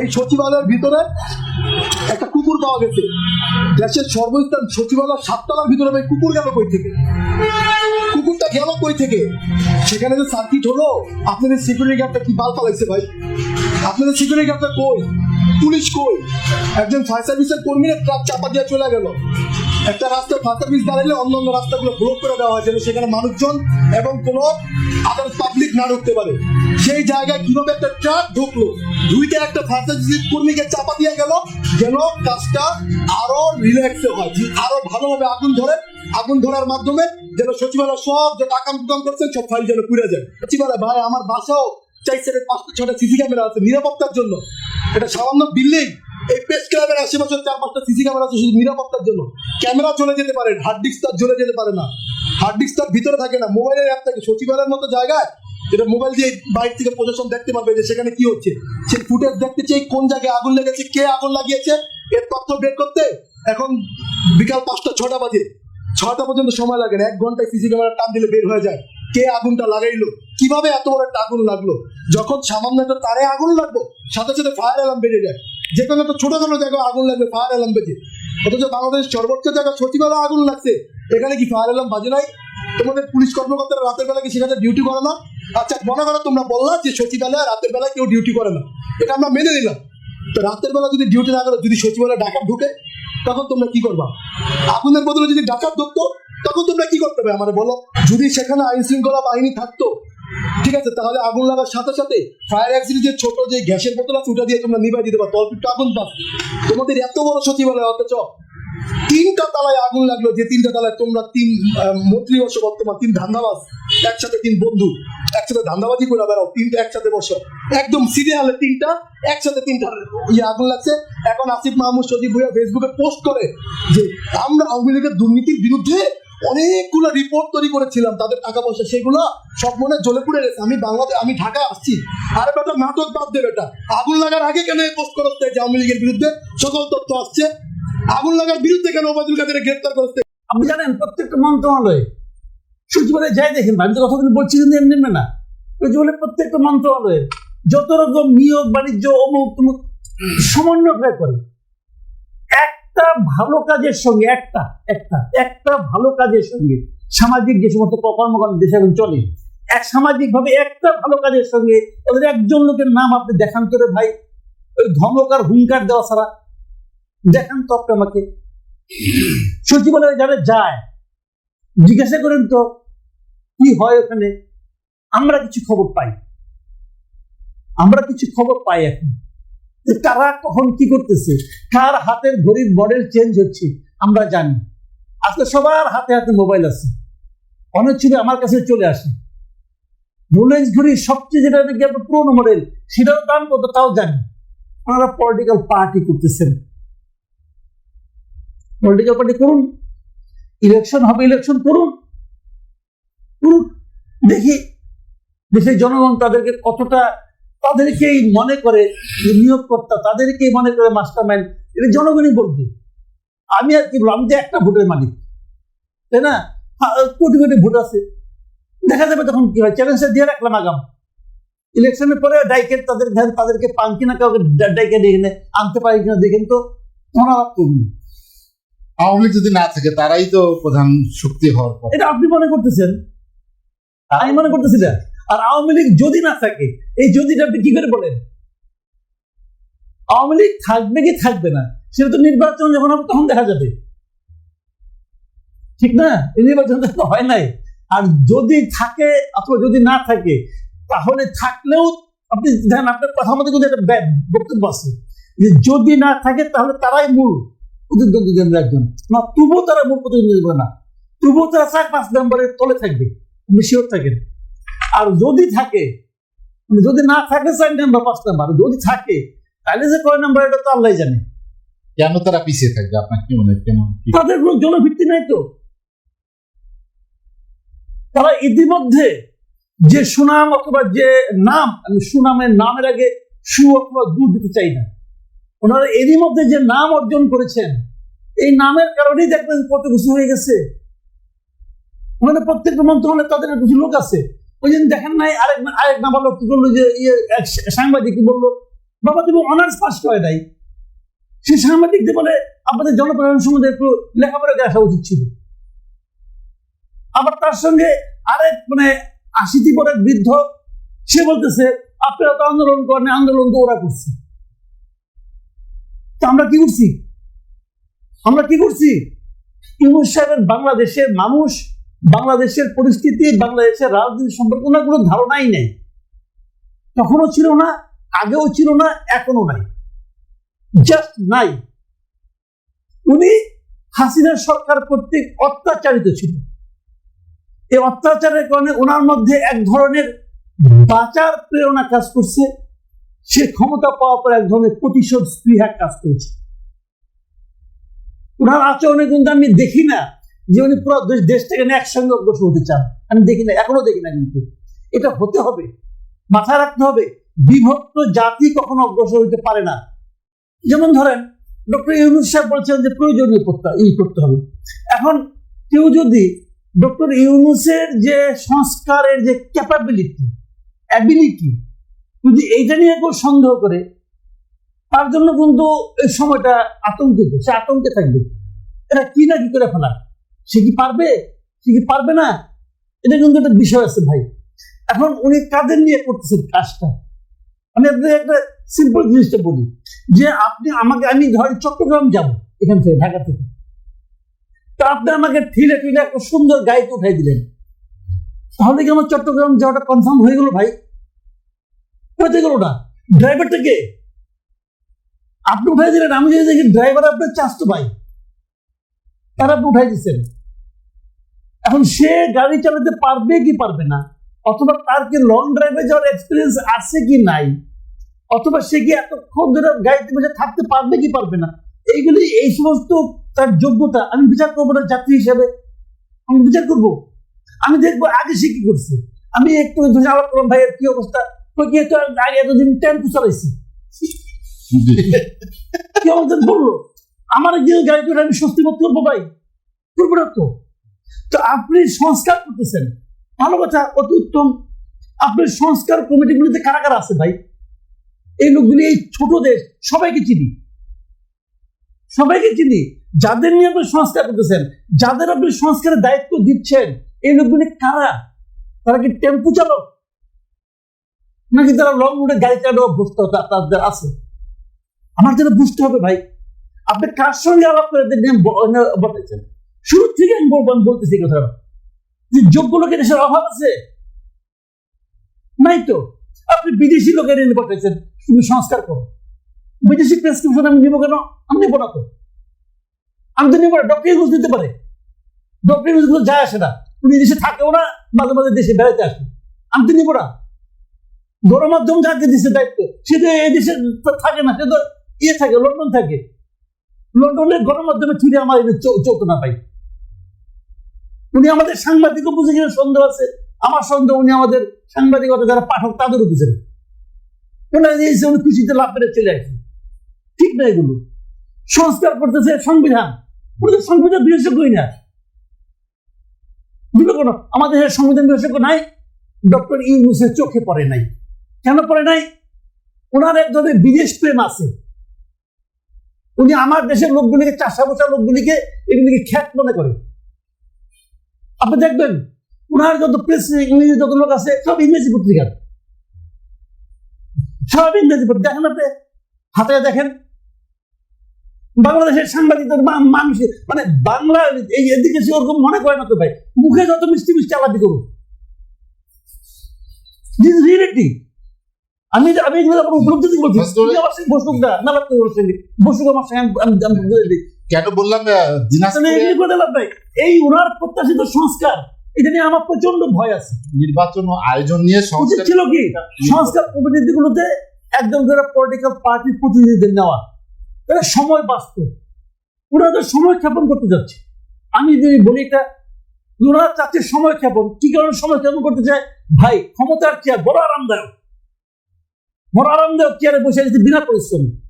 এই সচিবালয়ের ভিতরে একটা কুকুর পাওয়া গেছে। দেশের সর্বস্থান সচিবালয় সাততলার ভিতরে ভাই, কুকুর গেল কই থেকে? কুকুরটা গেল কই থেকে? সেখানে যে সার্কিট হলো, আপনাদের সিকিউরিটি গার্ডটা কি বাল পালাইছে ভাই? আপনাদের সিকিউরিটি গার্ডটা কই? পুলিশ কই? একজন ফায়ার সার্ভিসের কর্মীরা ট্রাক চাপা দিয়ে চলে গেল। একটা রাস্তায় ফায়ার সার্ভিস দাঁড়ালে অন্য অন্য রাস্তাগুলো ব্লক করে দেওয়া হয়, যেন সেখানে মানুষজন এবং কোনো আদার পাবলিক না ঢুকতে পারে। সেই জায়গায় কীভাবে একটা ট্রাক ঢুকলো? দুইটা একটা সার্ভিস কর্মীকে চাপা দিয়ে গেল। যেন কাজটা আরও রিল্যাক্সে হয়। আরও ভালোভাবে আগুন ধরে, আগুন ধরার মাধ্যমে যেন সচিবালয় সব যে টাকা মুকাম করছেন, সব ফাইল যেন পুড়ে যায়। সচিবালয়, ভাই, আমার বাসাও চাই সেটা পাঁচটা ছটা সিসি ক্যামেরা আছে নিরাপত্তার জন্য। এটা সামান্য বিল্ডিং এই প্রেস ক্লাবের আশেপাশে চার পাঁচটা সিসি ক্যামেরা আছে, শুধু নিরাপত্তার জন্য। ক্যামেরা চলে যেতে পারে হার্ড ডিস্ক তার চলে যেতে পারে না। হার্ড ডিস্ক তার ভিতরে থাকে না মোবাইলের অ্যাপ থাকে। সচিবালয়ের মতো জায়গায় যেটা মোবাইল দিয়ে বাইক থেকে প্রশাসন দেখতে পারবে যে সেখানে কি হচ্ছে। সেই ফুটেজ দেখতে চাই কোন জায়গায় আগুন লেগেছে, কে আগুন লাগিয়েছে, এর তথ্য বের করতে এখন বিকাল পাঁচটা, ছটা বাজে। ছটা পর্যন্ত সময় লাগে না, এক ঘন্টায় সিসি ক্যামেরা টান দিলে বের হয়ে যায়। কে আগুনটা লাগাইলো? কীভাবে এত বড় একটা আগুন লাগল? যখন সামান্য একটা তারে আগুন লাগল, সাথে সাথে ফায়ার অ্যালার্ম বেজে যায়। যে কোনো একটা ছোটখাটো জায়গায় আগুন লাগবে ফায়ার অ্যালার্ম বেজে। অথচ বাংলাদেশ সর্বোচ্চ জায়গায় সচিবালয় আগুন লাগছে। এখানে কি ফায়ার অ্যালার্ম বাজে নাই? তোমাদের পুলিশ কর্মকর্তারা রাতের বেলা কি সেখানে ডিউটি করে না? আচ্ছা মনে করো তোমরা বললা যে সচিবালয় রাতের বেলায় কেউ ডিউটি করে না। এটা আমরা মেনে নিলাম। তো রাতের বেলা যদি ডিউটি না করে, যদি সচিবালয় ডাকাত ঢুকে, তখন তোমরা কি করবা? আগুনের বদলে যদি ডাকাত ঢুকতো, তখন তোমরা কি করতে হবে আমার বলো। যদি সেখানে আইন শৃঙ্খলা বাহিনী থাকতো ঠিক আছে, তাহলে আগুন লাগার সাথে সাথে ফায়ার অ্যাক্সিডেন্ট যে ছোট যে গ্যাসের বোতল আছে, ওটা দিয়ে তোমরা নিভাই দিতে পারো। অল্প একটু আগুন পাস তোমাদের এত বড় সচিবালয়, অথচ তিনটা তালায় আগুন লাগল, যে তিনটা তালায় তোমরা তিন মন্ত্রী বসো, বর্তমান তিন ধান্দাবাজ, একসাথে তিন বন্ধু। একসাথে ধান্দাবাজি করে বেড়াও তিনটা একসাথে বসো। একদম সিরিয়ালে তিনটা, একসাথে তিনটা ইয়ে আগুন লাগছে। এখন আসিফ মাহমুদ সজীব ভুইয়া ফেসবুকে পোস্ট করে যে, আমরা আওয়ামী লীগের দুর্নীতির বিরুদ্ধে অনেকগুলো রিপোর্ট তৈরি করেছিলাম, তাদের টাকা পয়সা, সেগুলো সব মনে জ্বলে পুড়ে গেছে। আমি বাংলাদেশ আমি ঢাকা আসছি। আরে বেটা, নাটক বাদ দে বেটা। আগুন লাগার আগে কেন পোস্ট করতে আওয়ামী লীগের বিরুদ্ধে? সকল তথ্য আসছে। আগুন লাগার বিরুদ্ধে কেন ওবায়দুল কাদের গ্রেপ্তার করতে আপনি জানেন, প্রত্যেকটা মন্ত্রণালয়ে সচিবালয়ে যাই দেখেন আমি তো কথাগুলো বলছি কিন্তু এমনি না। সচিবালয়ে প্রত্যেকটা মন্ত্রণালয়ে যত রকম নিয়োগ, বাণিজ্য অমুক তমুক সমন্বয় করে ভালো কাজের সঙ্গে একটা একটা একটা ভালো কাজের সঙ্গে সামাজিক যে সমস্ত কর্মকাণ্ড দেশে এখন চলে, এক সামাজিক ভাবে একটা ভালো কাজের সঙ্গে ওদের একজন লোকের নাম আপনি দেখান করে ভাই। ওই ধমকার হুঙ্কার দেওয়া ছাড়া দেখান তো আপনি আমাকে। সচিবালয়ে যারা যায়, জিজ্ঞাসা করেন তো, কি হয় ওখানে? আমরা কিছু খবর পাই। আমরা কিছু খবর পাই এখন। কারা কখন কি করতেছে? কার হাতের ঘড়ির মডেল চেঞ্জ হচ্ছে? আমরা জানি। আজকে সবার হাতে হাতে মোবাইল আছে। অনেক ছবি আমার কাছে চলে আসে। রোলেক্স ঘড়ির সবচেয়ে যেটা পুরোনো মডেল সেটাও দাম কত তাও জানি। ওনারা পলিটিক্যাল পার্টি করতেছেন। পলিটিক্যাল পার্টি করুন। ইলেকশন হবে ইলেকশন করুন। করুন দেখি দেশের জনগণ তাদেরকে কতটা তাদেরকেই মনে করে যে নিয়োগকর্তা তাদেরকেই মনে করে মাস্টার মাইন্ড এটা জনগণই বলবে। আমি আর কি বলব আমি তো একটা ভোটের মালিক তাই না? কোটি কোটি ভোট আছে। দেখা যাবে তখন কি হয় চ্যালেঞ্জটা দিয়ে রাখলাম আগাম। ইলেকশনের পরে ডাইকেট তাদের ধ্যান তাদেরকে পান কিনা কাউকে ডাইকে দেখে আনতে পারি কিনা দেখেন তো আবার করুন আওয়ামী লীগ যদি না থাকে তারাই তো প্রধান শক্তি হওয়ার এটা আপনি মনে করতেছেন? আমি মনে করতেছি না আর আওয়ামী লীগ যদি না থাকে, এই যদিটা আপনি কি করে বলেন? আওয়ামী লীগ থাকবে কি থাকবে না? সেটা তো নির্বাচন যখন হবে তখন দেখা যাবে। ঠিক না? এই নির্বাচন তো হয় নাই। আর যদি থাকে অথবা যদি না থাকে, তাহলে থাকলেও আপনি দেখেন, আপনার কথা মতো কিন্তু একটা বক্তব্য আছে। যে যদি না থাকে, তাহলে তারাই মূল প্রতিদ্বন্দ্বী কেন্দ্রের একজন। না, তবুও তারা মূল প্রতিদ্বন্দ্বী না। তবুও তারা চার পাঁচ নম্বরের তলে থাকবে। আপনি শিওর থাকেন? আর যদি থাকে মানে যদি না থাকে চার নাম্বার পাঁচ নাম্বার যদি থাকে তাহলে যে কয় নাম্বার এটা তো আল্লাহ জানে। কেন তারা পিছিয়ে থাকবে? আপনার কি মনে হয় কেন? তাদের কোনো জনভিত্তি নাই তো। তারা ইতিমধ্যে যে সুনাম অথবা যে নাম আমি সুনামের নামের আগে সু অথবা দু দিতে চাই না। ওনারা এরই মধ্যে যে নাম অর্জন করেছেন এই নামের কারণেই দেখবেন কত কিছু হয়ে গেছে। ওনাদের প্রত্যেকটা মন্ত্রণালয়ে তাদের কিছু লোক আছে। ওই দিন দেখেন নাই, আরেক আরেক নাম বলল কি যে ইয়ে সাংবাদিক বলল? বাবা তুমি অনার্স পাস করে নাই। সে সাংবাদিকদের বলে, আপনাদের জনপ্রশাসন সম্বন্ধে একটু লেখাপড়া দেখা উচিত ছিল। আবার তার সঙ্গে আরেক মানে আশিটি পরে বৃদ্ধ, সে বলতেছে, আপনারা তো আন্দোলন করেন আন্দোলন তো ওরা করছে। তা আমরা কি করছি? আমরা কি করছি? ইউনুস সাহেবের বাংলাদেশের মানুষ বাংলাদেশের পরিস্থিতি, বাংলাদেশের রাজনীতি সম্পর্কে ওনার কোনো ধারণাই নেই। তখনও ছিল না, আগেও ছিল না এখনও নাই। জাস্ট নাই। উনি হাসিনার সরকার কর্তৃক অত্যাচারিত ছিল এই অত্যাচারের কারণে ওনার মধ্যে এক ধরনের বাঁচার প্রেরণা কাজ করছে। সে ক্ষমতা পাওয়ার পর এক ধরনের প্রতিশোধ স্পৃহা কাজ করেছে। ওনার আচরণে কিন্তু আমি দেখি না। যে উনি পুরো দেশ দেশটাকে নিয়ে একসঙ্গে অগ্রসর হতে চান। আমি দেখি না, এখনও দেখি না কিন্তু। এটা হতে হবে। মাথায় রাখতে হবে, বিভক্ত জাতি কখনো অগ্রসর হতে পারে না। যেমন ধরেন, ডক্টর ইউনুস সাহেব বলছেন যে প্রয়োজনীয় ই করতে হবে। এখন কেউ যদি ডক্টর ইউনুসের যে সংস্কারের যে ক্যাপাবিলিটি অ্যাবিলিটি যদি এইটা নিয়ে কেউ সন্দেহ করে, তার জন্য কিন্তু এই সময়টা আতঙ্কিত, সে আতঙ্কে থাকবে। এটা কি না কি করে ফেলা? সে কি পারবে? সে কি পারবে না? এটা কিন্তু একটা বিষয় আছে ভাই। এখন উনি কাদের নিয়ে করতেছেন কাজটা? আমি আপনাদের একটা সিম্পল জিনিসটা বলি, যে আপনি আমাকে, আমি ধরেন চট্টগ্রাম যাব এখান থেকে, ঢাকা থেকে। তা আপনি আমাকে ঠিলে ঠিলে একটা সুন্দর গাড়িতে উঠাই দিলেন। তাহলে কি আমার চট্টগ্রাম যাওয়াটা কনফার্ম হয়ে গেল ভাই? হয়ে গেল না ড্রাইভারটা কে আপনি উঠাই দিলেন, আমি যদি দেখি ড্রাইভার আপনার চাস্তো ভাই। তারা আপনি উঠাই দিচ্ছেন। এখন সে গাড়ি চালাতে পারবে কি পারবে না? অথবা তার কি লং ড্রাইভে যাওয়ার এক্সপিরিয়েন্স আছে কি নাই? অথবা সে কি এতক্ষণ ধরে গাড়িতে বসে থাকতে পারবে কি পারবে না? এইগুলি এই সমস্ত তার যোগ্যতা আমি বিচার করব না যাত্রী হিসেবে। আমি বিচার করব। আমি দেখব আগে সে কি করছে। আমি একটু আলাপ করলাম ভাইয়ের কি অবস্থা? তো কি তো আগে এতদিন টেম্পু চালাইছি। কি অবস্থা বলল? আমার যে গাড়ি আমি স্বস্তি বোধ করব ভাই। করব না তো? তো আপনি সংস্কার করতেছেন। ভালো কথা, অতি উত্তম। আপনার সংস্কার কমিটিগুলিতে কারা কারা আছে ভাই? এই লোকগুলি এই ছোট দেশ, সবাইকে চিনি। সবাইকে চিনি। যাদের নিয়ে আপনি সংস্কার করতেছেন, যাদের আপনি সংস্কারের দায়িত্ব দিচ্ছেন, এই লোকগুলি কারা? তারা কি টেম্পু চালক? নাকি তারা লং রুটে গাড়ি চালানো তা- তাদের আছে? আমার যেন বুঝতে হবে ভাই, আপনি কার সঙ্গে আলাপ করে বলেছেন শুরু থেকে আমি বলব আমি বলতেছি কথাটা। যে যোগ্য লোকের দেশের অভাব আছে? নাই তো। আপনি বিদেশি লোকের এনে পাঠাইছেন, তুমি সংস্কার করো। বিদেশি প্রেসক্রিপশন আমি নিবো কেন? আমি নেব না তো আমি তো নেব না ডক্টর ইউজ দিতে পারে। ডক্টর ইউজগুলো যায় আসে না। উনি দেশে থাকেও না, মাঝে মাঝে দেশে বেড়াতে আসবে আমি তো নেব না। গণমাধ্যম যাকে দিচ্ছে দায়িত্ব, সে তো এই দেশে থাকে না, সে তো ইয়ে থাকে, লন্ডন থাকে। লন্ডনের গণমাধ্যমে ছুটে আমার এনে না পাই। উনি আমাদের সাংবাদিকও বুঝে কিনা সন্দেহ আছে। আমার সন্দেহ উনি আমাদের সাংবাদিকতা যারা পাঠক, তাদেরও বুঝেন খুশিতে লাভ করে চলে আসছে ঠিক না এগুলো। সংস্কার করতেছে সংবিধান। তো সংবিধান বিশেষজ্ঞই না। বুঝলো কোনো আমাদের সংবিধান বিশেষজ্ঞ নাই, ডক্টর ইউনুসের চোখে পড়ে নাই। কেন পড়ে নাই? ওনার এক বিদেশ প্রেম আছে। উনি আমার দেশের লোকগুলিকে চাষা বসা লোকগুলিকে এগুলিকে খ্যাত মনে করে। আপনি দেখবেন ওনার যত প্রেস ইংরেজি যত লোক আছে সব ইংরেজি পত্রিকার। সব ইংরেজি পত্রিকা। দেখেন আপনি হাতে দেখেন বাংলাদেশের সাংবাদিকদের মা- মানুষ মানে বাংলা এই এদিকে সে ওরকম মনে করে না তো ভাই। মুখে যত মিষ্টি মিষ্টি আলাপি করুন রিয়েলিটি আমি আমি এগুলো আপনার উপলব্ধি বলছি আমার সঙ্গে বসুক না না লাগতে বসুক। আমার সঙ্গে আমি- কেন বললাম নাই। এই ওনার প্রত্যাশিত সংস্কার এটা নিয়ে আমার প্রচণ্ড ভয় আছে। নির্বাচন ও আয়োজন নিয়ে উচিত সংস্কার ছিল কি? সংস্কার প্রতিনিধিগুলোতে একদম করে পলিটিক্যাল পার্টির প্রতিনিধিদের নেওয়া। এটা সময় বাঁচত। ওরা তো সময় ক্ষেপণ করতে যাচ্ছে। আমি যদি বলি এটা ওরা চাচ্ছে সময় ক্ষেপণ। কি কারণে সময় ক্ষেপণ করতে চায়? ভাই ক্ষমতার চেয়ার বড় আরামদায়ক। বড় আরামদায়ক চেয়ারে বসে আছে বিনা পরিশ্রম।